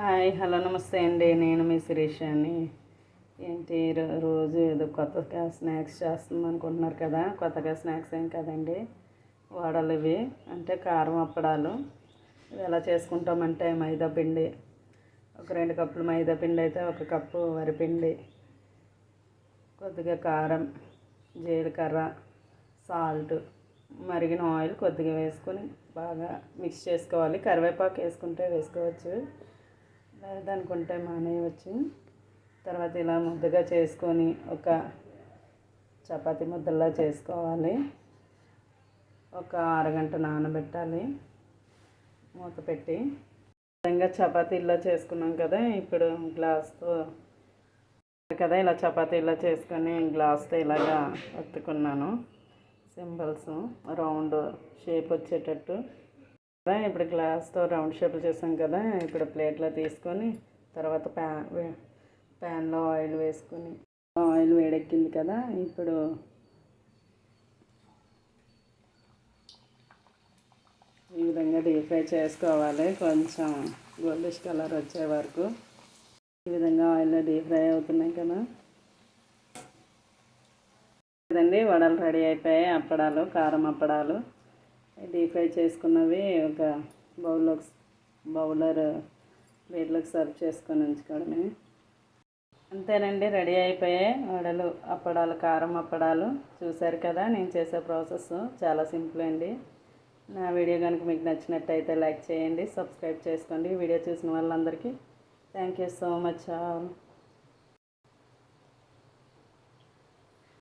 Hi hello నమస్తే అండి. నేను మీ శిరీష్ అని ఏంటి రోజు ఏదో కొత్తగా స్నాక్స్ చేస్తున్నాం అనుకుంటున్నారు కదా. కొత్తగా స్నాక్స్ ఏం కదండి? వడలు ఇవి. అంటే కారం అప్పడాలు. ఇవి ఎలా చేసుకుంటామంటే మైదా పిండి. ఒక రెండు కప్పులు మైదా పిండి అయితే ఒక కప్పు వరిపిండి కొద్దిగా కారం జీలకర్ర సాల్ట్ మరిగిన ఆయిల్ కొద్దిగా వేసుకొని బాగా మిక్స్ చేసుకోవాలి. కరివేపాకు వేసుకుంటే వేసుకోవచ్చు. లేదనుకుంటే మానేయవచ్చు తర్వాత ఇలా ముద్దగా చేసుకొని ఒక చపాతి ముద్దలా చేసుకోవాలి. ఒక అరగంట నానబెట్టాలి. మూత పెట్టి విధంగా చపాతీల్లో చేసుకున్నాం కదా ఇప్పుడు గ్లాస్తో కదా ఇలా చపాతీలా చేసుకొని గ్లాస్తో ఇలాగా ఒత్తుకున్నాను సింబల్స్ రౌండ్ షేప్ వచ్చేటట్టు. కదా ఇప్పుడు గ్లాస్తో రౌండ్ షేప్లు చేసాం కదా ఇప్పుడు ప్లేట్లో తీసుకొని తర్వాత ప్యాన్ ప్యాన్లో ఆయిల్ వేసుకొని ఆయిల్ వేడెక్కింది కదా ఇప్పుడు ఈ విధంగా డీప్ ఫ్రై చేసుకోవాలి కొంచెం గోల్డిష్ కలర్ వచ్చే వరకు. ఈ విధంగా ఆయిల్లో డీప్ ఫ్రై అవుతున్నాయి కదా. కదండి వడలు రెడీ అయిపోయాయి అప్పడాలు కారం అప్పడాలు. డీప్ ఫ్రై చేసుకున్నవి ఒక బౌల్లో బౌలర్ ప్లేట్లోకి సర్వ్ చేసుకొని ఉంచుకోవడమే. అంతేనండి రెడీ అయిపోయాయి వడలు అప్పడాలు కారం అప్పడాలు చూశారు కదా నేను చేసే ప్రాసెస్ చాలా సింపుల్ అండి. నా వీడియో కనుక మీకు నచ్చినట్టయితే లైక్ చేయండి సబ్స్క్రైబ్ చేసుకోండి. వీడియో చూసిన వాళ్ళందరికీ thank you so much all.